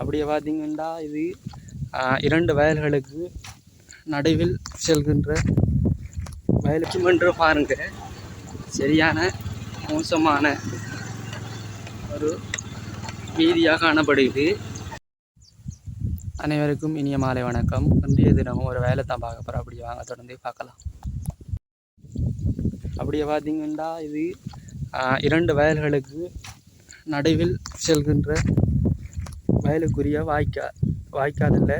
அப்படியே பார்த்தீங்கன்னா இது இரண்டு வயல்களுக்கு நடுவில் செல்கின்ற வயலுக்கு என்று பாருங்க. சரியான மோசமான ஒரு வீதியாக காணப்படுகிறது. அனைவருக்கும் இனிய மாலை வணக்கம். இன்றைய தினமும் ஒரு வேலை தான் பார்க்க போகிறோம் அப்படியே வாங்க தொடர்ந்து பார்க்கலாம். அப்படியே பார்த்தீங்கன்னா இது இரண்டு வயல்களுக்கு நடுவில் செல்கின்ற வயலுக்குரிய வாய்க்கால் வாய்க்காலில்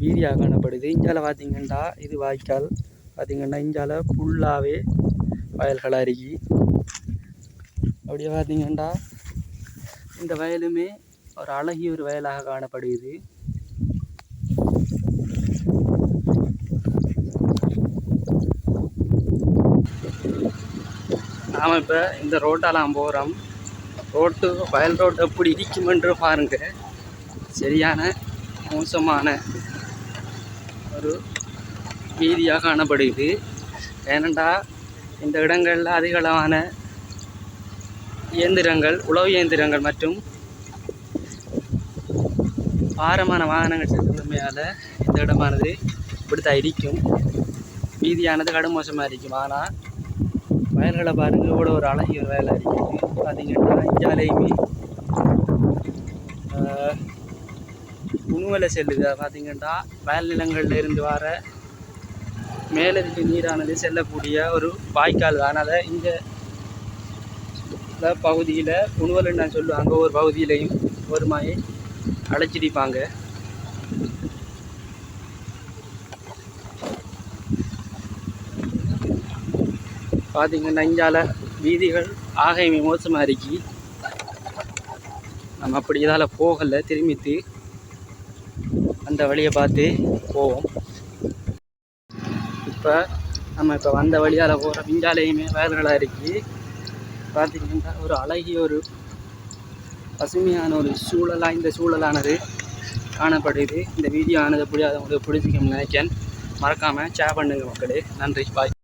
வீதியாக காணப்படுது. இஞ்சால பார்த்திங்கன்னா இது வாய்க்கால். பார்த்தீங்கன்னா இஞ்சால ஃபுல்லாகவே வயல்களாக இருக்கு அப்படியே பார்த்திங்கன்னா இந்த வயலுமே ஒரு அழகிய ஒரு வயலாக காணப்படுகிறது. நாம் இப்போ இந்த ரோட்டாலாம் போகிறோம் ரோட்டு வயல் ரோடு எப்படி இருக்குமென்று பாருங்க. சரியான மோசமான ஒரு வீதியாக காணப்படுகிறது. ஏனெண்டா இந்த இடங்களில் அதிகளவான இயந்திரங்கள் உழவு இயந்திரங்கள் மற்றும் பாரமான வாகனங்கள் செல்லுமையால் இந்த இடமானது இப்படித்தான் இருக்கும். வீதியானது கடும் மோசமாக இருக்கும். ஆனால் வயல்களை பாருங்க இவ்வளோ ஒரு அழகிய ஒரு இருக்குது பார்த்தீங்கன்னா இஞ்சாலையுமே உணவலை செல்லுது பார்த்தீங்கன்னா வயல் நிலங்களில் இருந்து வர மேலதிக நீரானது செல்லக்கூடிய ஒரு வாய்க்கால். தான் அதை இந்த பகுதியில் உணவல் நான் சொல்லுவாங்க ஒரு பகுதியிலையும் ஒரு மாயை அழைச்சிடிப்பாங்க பார்த்தீங்கன்னா இஞ்சால வீதிகள் ஆகையுமே மோசமாக இருக்கு. நம்ம அப்படி இதால் போகலை திரும்பித்து அந்த வழியை பார்த்து போவோம். இப்போ நம்ம இப்போ வந்த வழியால் போகிற பிஞ்சாலையுமே வேதனலாக இருக்கு. பார்த்தீங்கன்னா ஒரு அழகிய ஒரு பசுமையான ஒரு சூழலாக இந்த சூழலானது காணப்படுது. இந்த வீடியோ ஆனது எப்படி அதை உங்களுக்கு பிடிச்சிக்கணும்னு நினைக்கிறேன். மறக்காமல் ஷேர் பண்ணுங்கள் மக்களே. நன்றி. பாய்